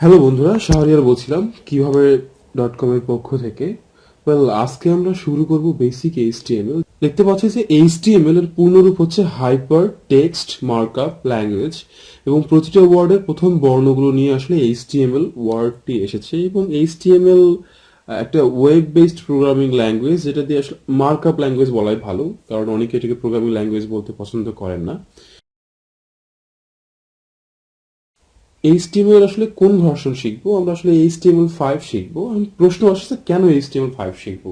Hello বন্ধুরা, শাহরিয়ার বলছিলাম, কীভাবে. ডট কম এর পক্ষ থেকে? ওয়েল আজকে আমরা শুরু করব বেসিক এইচটিএমএল দেখতে পাচ্ছি যে এইচটিএমএল এর পূর্ণরূপ হচ্ছে হাইপার টেক্সট মার্কআপ ল্যাঙ্গুয়েজ এবং প্রতিটা ওয়ার্ডের প্রথম বর্ণগুলো নিয়ে আসলে এইচটিএমএল ওয়ার্ডটি এসেছে এবং এইচটিএমএল একটা ওয়েব বেসড প্রোগ্রামিং ল্যাঙ্গুয়েজ যেটা দিয়ে আসলে মার্কআপ ল্যাঙ্গুয়েজ বলাই ভালো, কারণ অনেকে এটাকে প্রোগ্রামিং ল্যাঙ্গুয়েজ বলতে পছন্দ করেন না। এইচটিএমএল আসলে কোন ভার্সন শিখব? আমরা আসলে এইচটিএমএল ফাইভ শিখব। এখন প্রশ্ন আসছে, কেন এইচটিএমএল ফাইভ শিখব?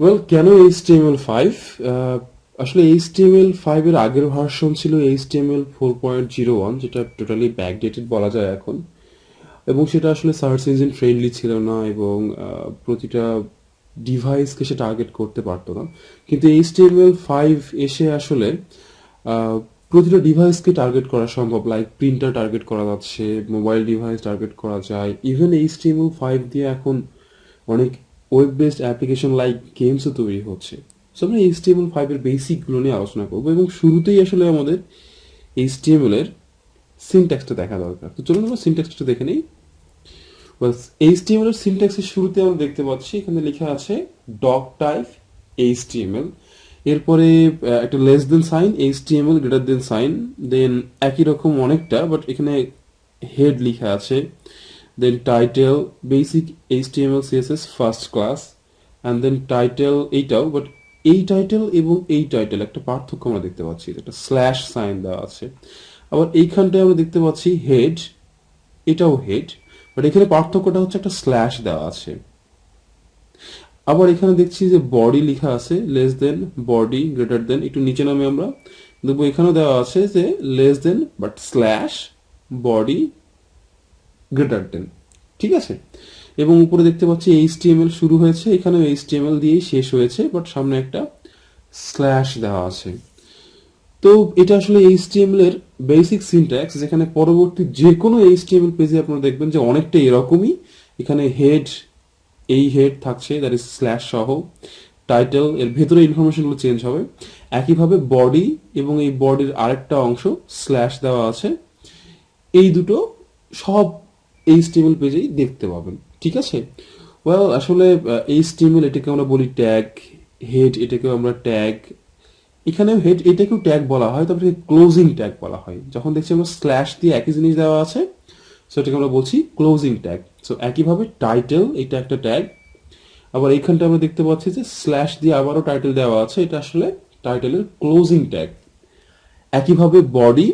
ওয়েল কেন এইচটিএমএল ফাইভ আসলে এইচটিএমএল ফাইভ এর আগের ভার্সন ছিল HTML four point zero one যেটা টোটালি ব্যাকডেটেড বলা যায় এখন। এবং সেটা আসলে সার্চ ইঞ্জিন ফ্রেন্ডলি ছিল না এবং প্রতিটা ডিভাইসকে সে টার্গেট করতে পারতো না। কিন্তু এইচটিএমএল ফাইভ এসে আসলে প্রতিটা ডিভাইসকে টার্গেট করা সম্ভব লাইক প্রিন্টার টার্গেট করা যাচ্ছে মোবাইল ডিভাইস টার্গেট করা যায় ইভেন এইচটিএমএল ফাইভ দিয়ে এখন অনেক ওয়েব বেসড অ্যাপ্লিকেশন লাইক গেমসও তৈরি হচ্ছে। সো আমরা এইচটিএমএল ফাইভের বেসিকগুলো নিয়ে আলোচনা করব এবং শুরুতেই আসলে আমাদের এইচটিএমএল এর সিনট্যাক্সটা দেখা দরকার। তো চলুন আমরা সিনট্যাক্সটা দেখে নিই। এইচটিএমএল এর সিনট্যাক্সের শুরুতে আমরা দেখতে পাচ্ছি, এখানে লেখা আছে ডক টাইপ এইচটিএমএল এরপরে একটা less than sign HTML greater than sign then একই রকম অনেকটা বাট এখানে হেড লেখা আছে। Then title basic HTML CSS first class and then title এইটাও বাট এই টাইটেল এবং এই টাইটেল একটা পার্থক্য আমরা দেখতে পাচ্ছি একটা স্ল্যাশ সাইন দেওয়া আছে। আবার এইখানটায় আমরা দেখতে পাচ্ছি হেড এটাও হেড বাট এখানে পার্থক্যটা হচ্ছে একটা স্ল্যাশ দেওয়া আছে। আবার এখানে দেখছি যে বডি লেখা আছে less than body greater than একটু নিচে নামে আমরা। দেখব এখানেও দেওয়া আছে যে less than but slash body greater than ঠিক আছে? এবং উপরে দেখতে পাচ্ছি এইচটিএমএল শুরু হয়েছে, এখানেও এইচটিএমএল দিয়েই শেষ হয়েছে বাট সামনে একটা স্ল্যাশ দেওয়া আছে। তো এটা আসলে এইচটিএমএল এর বেসিক সিনট্যাক্স যেখানে পরবর্তী যে কোনো এইচটিএমএল পেজে আপনারা দেখবেন যে অনেকটা এরকমই। এখানে হেড এই হেড থাকছে দ্যাট ইজ স্ল্যাশ সহ। টাইটেল এর ভেতরে ইনফরমেশনগুলো চেঞ্জ হবে। একইভাবে বডি এবং এই বডির আরেকটা অংশ স্ল্যাশ দেওয়া আছে। এই দুটো সব এইচটিএমএল পেজেই দেখতে পাবেন, ঠিক আছে? ওয়েল আসলে এইচটিএমএল এটাকে আমরা বলি ট্যাগ হেড এটাকেও আমরা ট্যাগ এখানেও হেড এটাকেও ট্যাগ বলা হয় তবে ক্লোজিং ট্যাগ বলা হয়। যখন দেখছি আমরা স্ল্যাশ দিয়ে একই জিনিস দেওয়া আছে সেটাকে আমরা বলছি ক্লোজিং ট্যাগ সো একইভাবে টাইটেল এটা একটা ট্যাগ আবার এইখানটা আমরা দেখতে পাচ্ছি যে স্ল্যাশ দিয়ে আবারও টাইটেল দেওয়া আছে। এটা আসলে টাইটেলের ক্লোজিং ট্যাগ একইভাবে body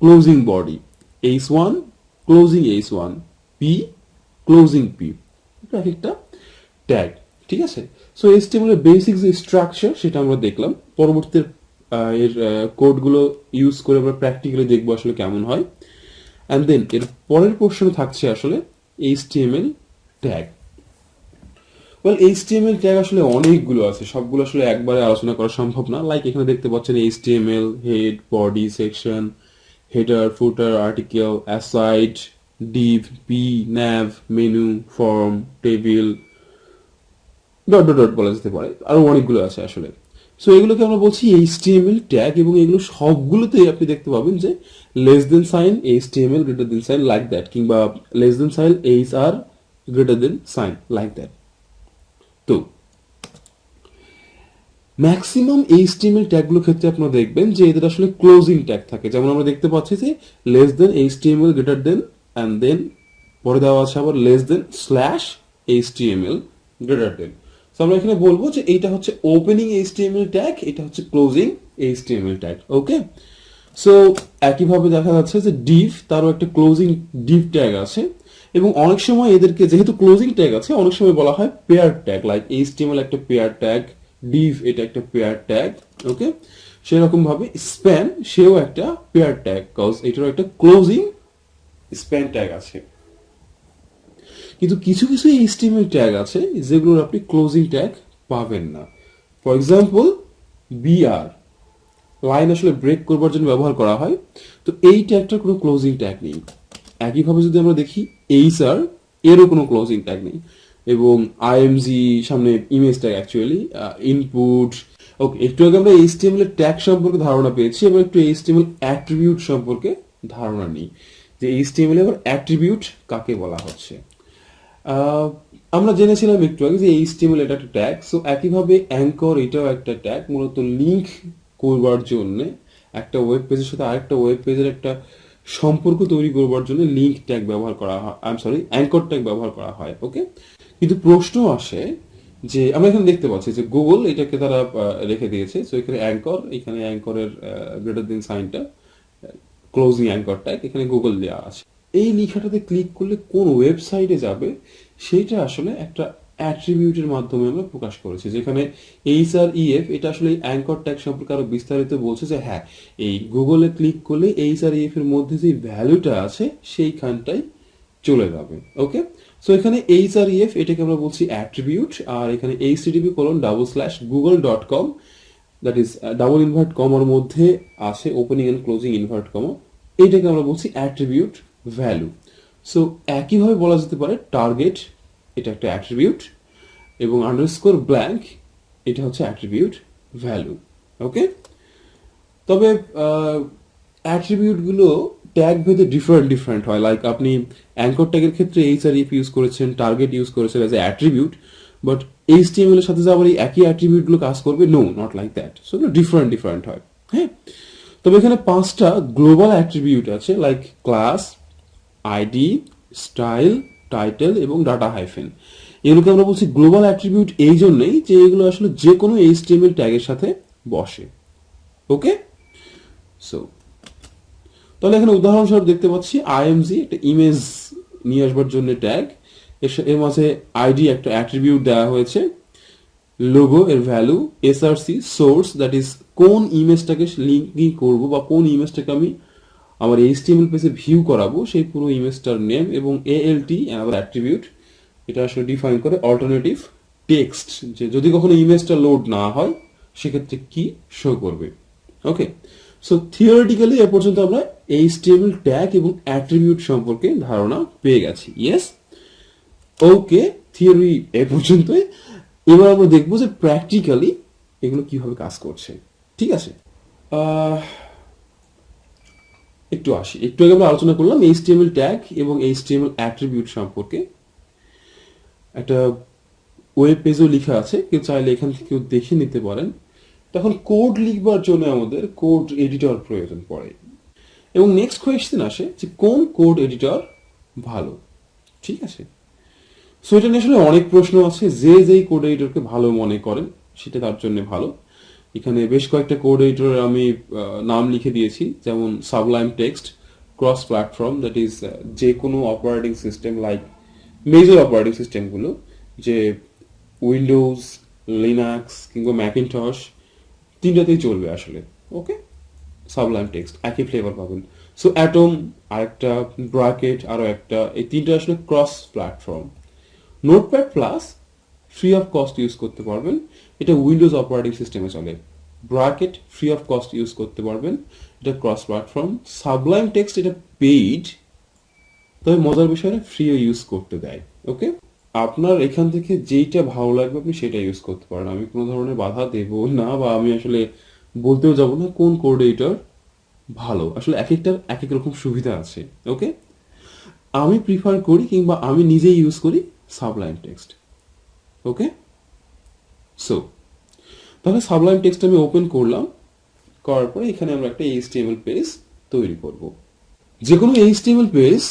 closing body H one closing H one P closing P এটা এক একটা ট্যাগ ঠিক আছে? সো এইচটিএমএল এর বেসিক যে স্ট্রাকচার সেটা আমরা দেখলাম। পরবর্তীতে এর কোডগুলো ইউজ করে আমরা প্র্যাকটিক্যালি দেখব আসলে কেমন হয়। অ্যান্ড দেন এর পরের পোর্শনে থাকছে আসলে HTML tag well HTML tag আসলে অনেকগুলো আছে। সবগুলো আসলে একবারে আলোচনা করা সম্ভব না। লাইক এখানে দেখতে পাচ্ছেন HTML head body section header footer article aside div P nav menu form table dot dot dot বলা যেতে পারে। আরও অনেকগুলো আছে আসলে। সো এগুলোকে আমরা বলছি এইচটিএমএল ট্যাগ এবং এগুলো সবগুলোতেই আপনি দেখতে পাবেন যে less than sign H HTML greater than sign like that কিংবা less than sign H R greater than sign like that তো ম্যাক্সিমাম এইচটিএমএল ট্যাগগুলোর ক্ষেত্রে আপনারা দেখবেন যে এদের আসলে ক্লোজিং ট্যাগ থাকে। যেমন আমরা দেখতে পাচ্ছি যে less than HTML greater than and then পরে দেওয়া আছে আবার less than slash HTML greater than তো আমরা এখানে বলব যে এইটা হচ্ছে ওপেনিং এইচটিএমএল ট্যাগ এটা হচ্ছে closing HTML tag okay so একইভাবে দেখা যাচ্ছে যে ডিভ তারও একটা ক্লোজিং ডিভ ট্যাগ আছে, এবং অনেক সময় এদেরকে যেহেতু ক্লোজিং ট্যাগ আছে, অনেক সময় বলা হয় পেয়ার ট্যাগ লাইক এইচটিএমএল একটা পেয়ার ট্যাগ ডিভ এটা একটা পেয়ার ট্যাগ ওকে সেরকম ভাবে স্প্যান সেও একটা পেয়ার ট্যাগ কজ এটারও একটা ক্লোজিং স্প্যান ট্যাগ আছে। কিন্তু কিছু কিছু এইচটিএমএল ট্যাগ আছে যেগুলোর আপনি ক্লোজিং ট্যাগ পাবেন না। ফর এক্সাম্পল বিআর লাইন আসলে ব্রেক করবার জন্য ব্যবহার করা হয়। তো এই ট্যাগটার কোনো ক্লোজিং ট্যাগ নেই। একইভাবে যদি আমরা দেখি এইচ আর এরও কোনো ক্লোজিং ট্যাগ নেই। এবং আইএমজি সামনে image tag actually input okay একটু আগে আমরা এইচটিএমএল এর ট্যাগ সম্পর্কে ধারণা পেয়েছি এবং একটু এইচটিএমএল অ্যাট্রিবিউট সম্পর্কে ধারণা নেই। যে এইচটিএমএল এর অ্যাট্রিবিউট কাকে বলা হচ্ছে? আমরা জেনেছিলাম একটু আগে যে এই এইচটিএমএল এটা একটা ট্যাগ সো একইভাবে অ্যাঙ্কর এটাও একটা ট্যাগ মূলত লিঙ্ক করবার জন্য একটা ওয়েব পেজের সাথে আরেকটা ওয়েব পেজের একটা সম্পর্ক তৈরি করবার জন্য লিঙ্ক ট্যাগ ব্যবহার করা হয় I am sorry anchor tag ব্যবহার করা হয় ওকে কিন্তু প্রশ্ন আসে যে, আমরা এখানে দেখতে পাচ্ছি যে গুগল এটাকে তারা রেখে দিয়েছে সো এখানে অ্যাঙ্কর এখানে অ্যাঙ্করের গ্রেটার দিন সাইনটা ক্লোজিং অ্যাঙ্কর ট্যাগ এখানে গুগল দেওয়া আছে। এই লেখাটাতে ক্লিক করলে কোন ওয়েবসাইটে যাবে, সেইটা আসলে একটা অ্যাট্রিবিউটের মাধ্যমে আমরা প্রকাশ করেছি। যেখানে এইচ আর ইএফ এটা আসলে অ্যাঙ্কর ট্যাগ সম্পর্কে আরও বিস্তারিত বলছে যে হ্যাঁ এই গুগলে ক্লিক করলে এইচ আর ইএফ এর মধ্যে যে ভ্যালুটা আছে, সেইখানটাই চলে যাবে। ওকে সো এখানে এইচ আর ইএফ এটাকে আমরা বলছি অ্যাট্রিবিউট আর এখানে H HTTP colon double slash Google dot com that is double invert কমার মধ্যে আছে opening and closing invert comma এইটাকে আমরা বলছি অ্যাট্রিবিউট ভ্যালু সো একইভাবে বলা যেতে পারে টার্গেট এটা একটা অ্যাট্রিবিউট এবং আন্ডারস্কোর ব্ল্যাঙ্ক এটা হচ্ছে অ্যাট্রিবিউট ভ্যালু ওকে তবে অ্যাট্রিবিউটগুলো ট্যাগ ভেদে ডিফারেন্ট ডিফারেন্ট হয়। লাইক আপনি অ্যাঙ্কর ট্যাগের ক্ষেত্রে এইচ আর ইফ ইউজ করেছেন টার্গেট ইউজ করেছেন as a attribute but H HTML এর সাথে যে এই একই অ্যাট্রিবিউটগুলো কাজ করবে? No not like that so different different হয় হ্যাঁ? তবে এখানে পাঁচটা গ্লোবাল অ্যাট্রিবিউট আছে like class ID, style, title এবং ডাটা হাইফেন। এগুলোকে আমরা বলছি গ্লোবাল অ্যাট্রিবিউট এই জন্যই যে এগুলো আসলে যে কোনো এইচটিএমএল ট্যাগের সাথে বসে। ওকে? সো তাহলে এখানে উদাহরণস্বরূপ দেখতে পাচ্ছি আইএমজি, একটা ইমেজ নিয়ে আসবার জন্য ট্যাগ। এর মাঝে আইডি একটা অ্যাট্রিবিউট দেওয়া হয়েছে। লোগো এর value, SRC, source, that is কোন ইমেজটাকে লিঙ্কিং করব বা কোন ইমেজটাকে আমি আমার এইচটিএমএল পেজে ভিউ করাবো, সেই পুরো ইমেজটার নেম এবং এএলটি অ্যানাদার অ্যাট্রিবিউট এটা আসলে ডিফাইন করে অল্টারনেটিভ টেক্সট যে যদি কখনো ইমেজটা লোড না হয়, সেক্ষেত্রে কি শো করবে? ওকে সো থিওরিটিক্যালি এ পর্যন্ত আমরা এইচটিএমএল ট্যাগ এবং অ্যাট্রিবিউট সম্পর্কে ধারণা পেয়ে গেছি। ইয়েস ওকে থিওরি এ পর্যন্তই। এবার আমরা দেখব যে প্র্যাকটিক্যালি এগুলো কীভাবে কাজ করছে। ঠিক আছে? একটু আসি। একটু আগে আমরা আলোচনা করলাম এইচটিএমএল ট্যাগ এবং এইচটিএমএল অ্যাট্রিবিউট সম্পর্কে। একটা ওয়েব পেজও লেখা আছে, কেউ চাইলে এখান থেকে কেউ দেখে নিতে পারেন। তখন কোড লিখবার জন্য আমাদের কোড এডিটর প্রয়োজন পড়ে। এবং নেক্সট কোয়েশ্চেন আসে যে কোন কোড এডিটর ভালো? ঠিক আছে? সো এটা নিয়ে আসলে অনেক প্রশ্ন আছে, যে যেই কোড এডিটরকে ভালো মনে করেন, সেটা তার জন্য ভালো। এখানে বেশ কয়েকটা কোড এডিটর আমি নাম লিখে দিয়েছি, যেমন Sublime Text cross platform that is যে কোনো operating system like major operating সিস্টেমগুলো যে উইন্ডোজ লিনাক্স কিংবা ম্যাকিনটস তিনটাতেই চলবে আসলে ওকে সাবলাইম টেক্সট একই ফ্লেভার পাবেন। সো অ্যাটম আরেকটা ব্রাকেট আরও একটা, এই তিনটা আসলে cross platform Notepad plus free of cost use করতে পারবেন। এটা উইন্ডোজ অপারেটিং সিস্টেমে চলে। Brackets free of cost use করতে পারবেন। এটা ক্রস প্ল্যাটফর্ম সাবলাইম টেক্সট এটা পেইড তবে মজার বিষয় ফ্রিও ইউজ করতে দেয়। ওকে আপনার এখান থেকে যেইটা ভালো লাগবে আপনি সেটা ইউজ করতে পারেন। আমি কোনো ধরনের বাধা দেব না বা আমি আসলে বলতেও যাব না কোন কোঅর্ডিনেটর ভালো। আসলে এক একটার এক এক রকম সুবিধা আছে। ওকে আমি প্রিফার করি কিংবা আমি নিজেই ইউজ করি সাবলাইম টেক্সট ওকে সো তাহলে সাবলাইম টেক্সট আমি ওপেন করলাম, করার পরে এখানে আমরা একটা এইচটিএমএল পেজ তৈরি করব। যে কোনো এইচটিএমএল পেজ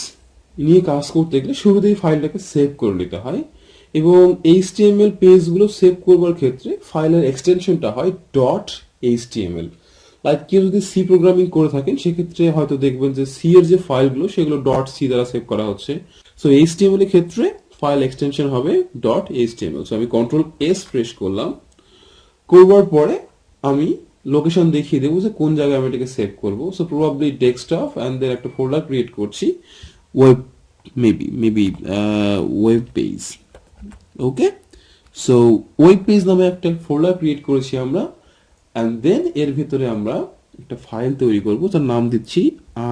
নিয়ে কাজ করতে গেলে শুরুতেই ফাইলটাকে সেভ করে নিতে হয় এবং এইচটিএমএল পেজগুলো সেভ করবার ক্ষেত্রে ফাইলের এক্সটেনশনটা হয়. ডট এইচটিএমএল লাইক কেউ যদি সি প্রোগ্রামিং করে থাকেন, সেক্ষেত্রে হয়তো দেখবেন যে সি এর যে ফাইলগুলো, সেগুলো. ডট সি দ্বারা সেভ করা হচ্ছে। সো এইচটিএমএল এর ক্ষেত্রে ফাইল এক্সটেনশন হবে. ডট এইচটিএমএল সো আমি কন্ট্রোল এস প্রেস করলাম। করবার পরে আমি লোকেশন দেখিয়ে দেবো যে কোন জায়গায় আমি এটাকে সেভ করব। So probably desktop and then একটা ফোল্ডার ক্রিয়েট করছি। Web maybe maybe web page okay so web page নামে একটা ফোল্ডার ক্রিয়েট করেছি আমরা। অ্যান্ড দেন এর ভিতরে আমরা একটা ফাইল তৈরি করব। যার নাম দিচ্ছি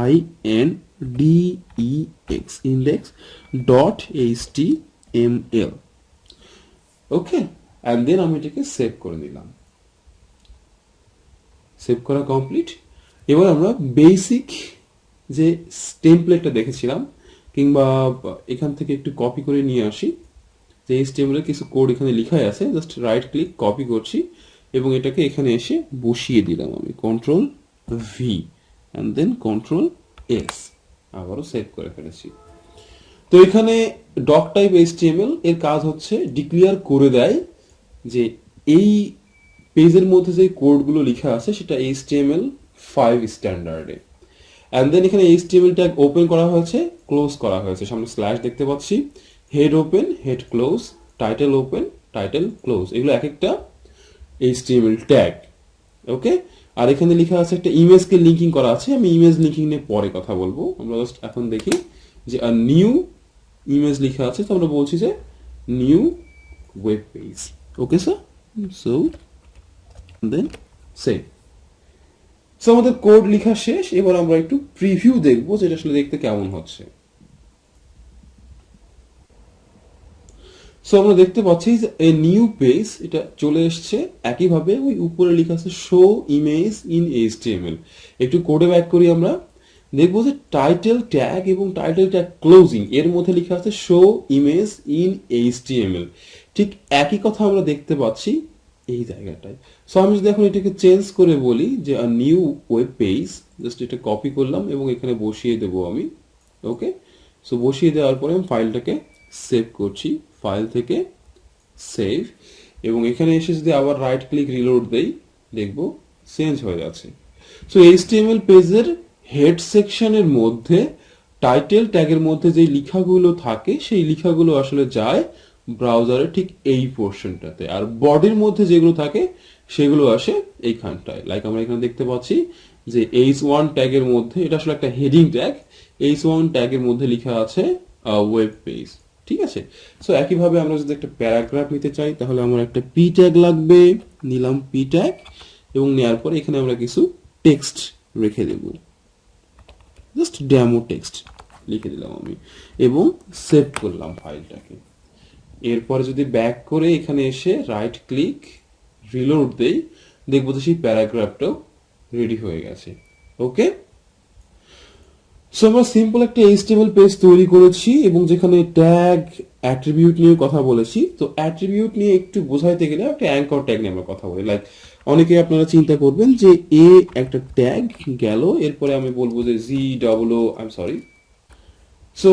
I N D E X index dot H M L okay and then আমি এটাকে সেভ করে নিলাম। সেভ করা কমপ্লিট এবার আমরা বেসিক যে টেমপ্লেটটা দেখেছিলাম, কিংবা এখান থেকে একটু কপি করে নিয়ে আসি। যে এইচটিএমএল এর কিছু কোড এখানে লেখাই আছে জাস্ট রাইট ক্লিক কপি করছি, এবং এটাকে এখানে এসে বসিয়ে দিলাম আমি। Control V and then control S আবারও সেভ করে ফেলেছি। তো এখানে ডক টাইপ এইচটিএমএল এর কাজ হচ্ছে ডিক্লিয়ার করে দেয় যে এই পেজের মধ্যে যে কোডগুলো লেখা আছে সেটা এইচটিএমএল ফাইভ স্ট্যান্ডার্ডে অ্যান্ড দেন এখানে এইচটিএমএল ট্যাগ ওপেন করা হয়েছে ক্লোজ করা হয়েছে। সামনে স্ল্যাশ দেখতে পাচ্ছি। Head open head close title open title close এগুলো এক একটা এইচটিএমএল ট্যাগ ওকে আর এখানে লেখা আছে একটা ইমেজকে লিঙ্কিং করা আছে। আমি ইমেজ লিঙ্কিং নিয়ে পরে কথা বলব। আমরা জাস্ট এখন দেখি যে নিউ ইমেজ লেখা আছে। তো আমরা বলছি যে new web page okay sir so then save so আমাদের কোড লেখা শেষ। এবার আমরা একটু প্রিভিউ দেখব যেটা আসলে দেখতে কেমন হচ্ছে। সো আমরা দেখতে পাচ্ছি এ নিউ পেজ এটা চলে এসছে। একইভাবে ওই উপরে লেখা আছে শো ইমেজ ইন এইচটিএমএল একটু কোডে ব্যাক করি আমরা। দেখব যে টাইটেল ট্যাগ এবং টাইটেল ট্যাগ ক্লোজিং এর মধ্যে লেখা আছে শো ইমেজ ইন এইচটিএমএল ঠিক একই কথা আমরা দেখতে পাচ্ছি এই জায়গাটায়। সো আমি যদি এখন এটাকে চেঞ্জ করে বলি যে নিউ ওয়েব পেজ জাস্ট এটা কপি করলাম এবং এখানে বসিয়ে দেবো আমি। ওকে সো বসিয়ে দেওয়ার পরে আমি ফাইলটাকে সেভ করছি। ফাইল থেকে সেভ এবং এখানে এসে যদি আবার রাইট ক্লিক রিলোড দেই, দেখব চেঞ্জ হয়ে যাচ্ছে। সো এইচটিএমএল পেজের হেড সেকশনের মধ্যে টাইটেল ট্যাগের মধ্যে যে লেখাগুলো থাকে, সেই লেখাগুলো আসলে যায় ব্রাউজারে ঠিক এই পোর্শনটাতে আর বডির মধ্যে যেগুলো থাকে, সেগুলো আসে এইখানটায়। লাইক আমরা এখানে দেখতে পাচ্ছি যে এইচ ওয়ান ট্যাগের মধ্যে, এটা আসলে একটা হেডিং ট্যাগ এইচ ওয়ান ট্যাগের মধ্যে লেখা আছে ওয়েব পেজ ঠিক আছে? সো একইভাবে আমরা যদি একটা প্যারাগ্রাফ নিতে চাই, তাহলে আমার একটা পি ট্যাগ লাগবে। নিলাম পি ট্যাগ এবং নেওয়ার পরে এখানে আমরা কিছু টেক্সট রেখে দেব। জাস্ট ড্যামো টেক্সট লিখে দিলাম আমি, এবং সেভ করলাম ফাইলটাকে। এরপরে যদি ব্যাক করে এখানে এসে রাইট ক্লিক রিলোড দেই, দেখব তো সেই প্যারাগ্রাফটাও রেডি হয়ে গেছে। ওকে সো আমরা সিম্পল একটা এইচটিএমএল পেজ তৈরি করেছি এবং যেখানে ট্যাগ অ্যাট্রিবিউট নিয়ে কথা বলেছি। তো অ্যাট্রিবিউট নিয়ে একটু বোঝাইতে গেলে একটা অ্যাঙ্কর ট্যাগ নিয়ে আমরা কথা বলি। লাইক অনেকে আপনারা চিন্তা করবেন যে এ একটা ট্যাগ গেল, এরপরে আমি বলব যে G double O I am sorry so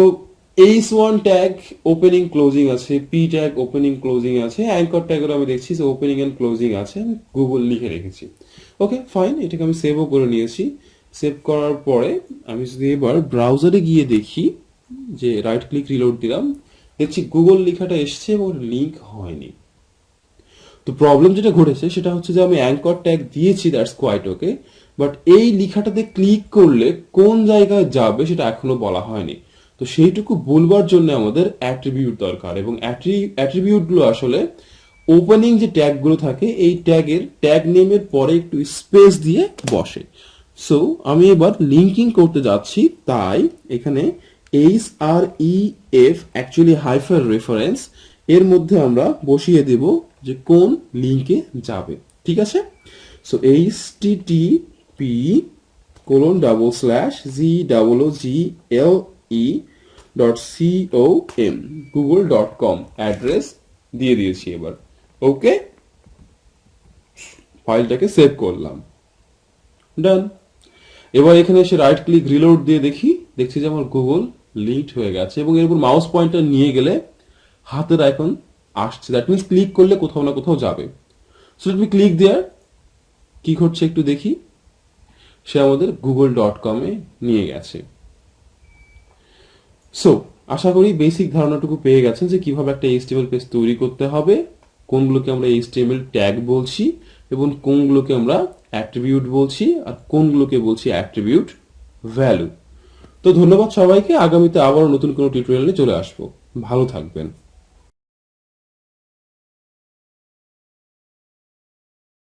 H one tag opening closing আছে পি ট্যাগ ওপেনিং ক্লোজিং আছে অ্যাঙ্কর ট্যাগেরও আমি দেখছি যে ওপেনিং অ্যান্ড ক্লোজিং আছে, আমি গুগল লিখে রেখেছি। ওকে ফাইন এটাকে আমি সেভও করে নিয়েছি। সেভ করার পরে আমি যদি এবার ব্রাউজারে গিয়ে দেখি, যে রাইট ক্লিক রিলোড দিলাম, দেখছি গুগল লেখাটা এসছে এবং লিঙ্ক হয়নি। তো প্রবলেম যেটা ঘটেছে, সেটা হচ্ছে যে আমি অ্যাঙ্কর ট্যাগ দিয়েছি দ্যাটস কোয়াইট ওকে বাট এই লেখাটাতে ক্লিক করলে কোন জায়গায় যাবে সেটা এখনও বলা হয়নি। তো সেইটুকু বলবার জন্য আমাদের অ্যাট্রিবিউট দরকার এবং অ্যাট্রিবিউটগুলো আসলে ওপেনিং যে ট্যাগগুলো থাকে, এই ট্যাগের ট্যাগ নেমের পরে একটু স্পেস দিয়ে বসে। সো আমি এবার লিঙ্কিং করতে যাচ্ছি, তাই এখানে H R E F actually hyper reference এর মধ্যে আমরা বসিয়ে দেব যে কোন লিঙ্কে যাবে, ঠিক আছে? So H T T P colon double slash G double O G L E dot C O M Google dot com address দিয়ে দিয়েছি এবার ওকে ফাইলটাকে সেভ করলাম ডান এবার এখানে এসে রাইট ক্লিক রিলোড দিয়ে দেখি। দেখছি যে আমার গুগল লিঙ্কড হয়ে গেছে এবং এর উপর মাউস পয়েন্টার নিয়ে গেলে হাতের আইকন আসছে। দ্যাট মিনস ক্লিক করলে কোথাও না কোথাও যাবে। So let me click there কি ঘটছে একটু দেখি। সে আমাদের গুগল ডট কমে নিয়ে গেছে। সো আশা করি বেসিক ধারণাটুকু পেয়ে গেছেন যে কীভাবে একটা এইচটিএমএল পেজ তৈরি করতে হবে, কোনগুলোকে আমরা এইচটিএমএল ট্যাগ বলছি এবং কোনগুলোকে আমরা অ্যাট্রিবিউট বলছি আর কোনগুলোকে বলছি অ্যাট্রিবিউট ভ্যালু। তো ধন্যবাদ সবাইকে, আগামীতে আবার নতুন কোনো টিউটোরিয়ালে চলে আসব। ভালো থাকবেন।